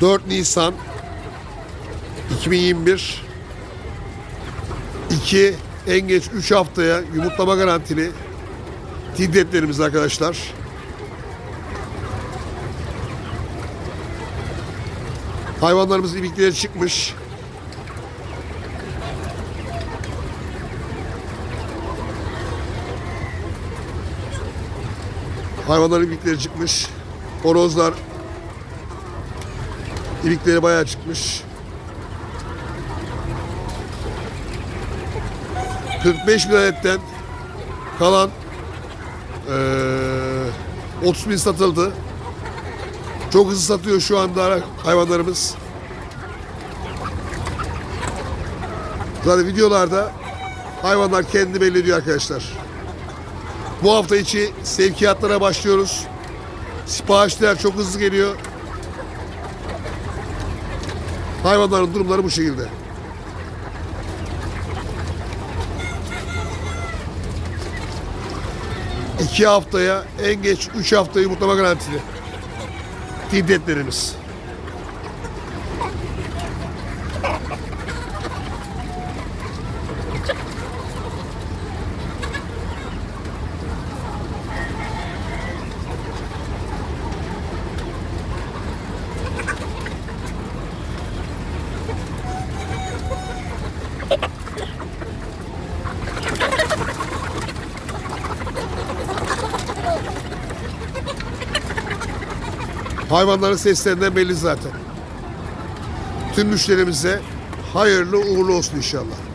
4 Nisan 2021 2 en geç 3 haftaya yumurtlama garantili tiddetlerimiz arkadaşlar. Hayvanlarımız ibikleri çıkmış. Hayvanların ibikleri çıkmış. Horozlar ibikleri bayağı çıkmış. 45 bin adetten kalan eee 30 bin satıldı. Çok hızlı satıyor şu anda hayvanlarımız. Zaten videolarda hayvanlar kendi belli ediyor arkadaşlar. Bu hafta içi sevkiyatlara başlıyoruz. Siparişler çok hızlı geliyor. Hayvanların durumları bu şekilde. İki haftaya en geç üç haftayı yumurtlama garantili. Tiddetlerimiz. Hayvanların seslerinden belli zaten. Tüm müşterimize hayırlı uğurlu olsun inşallah.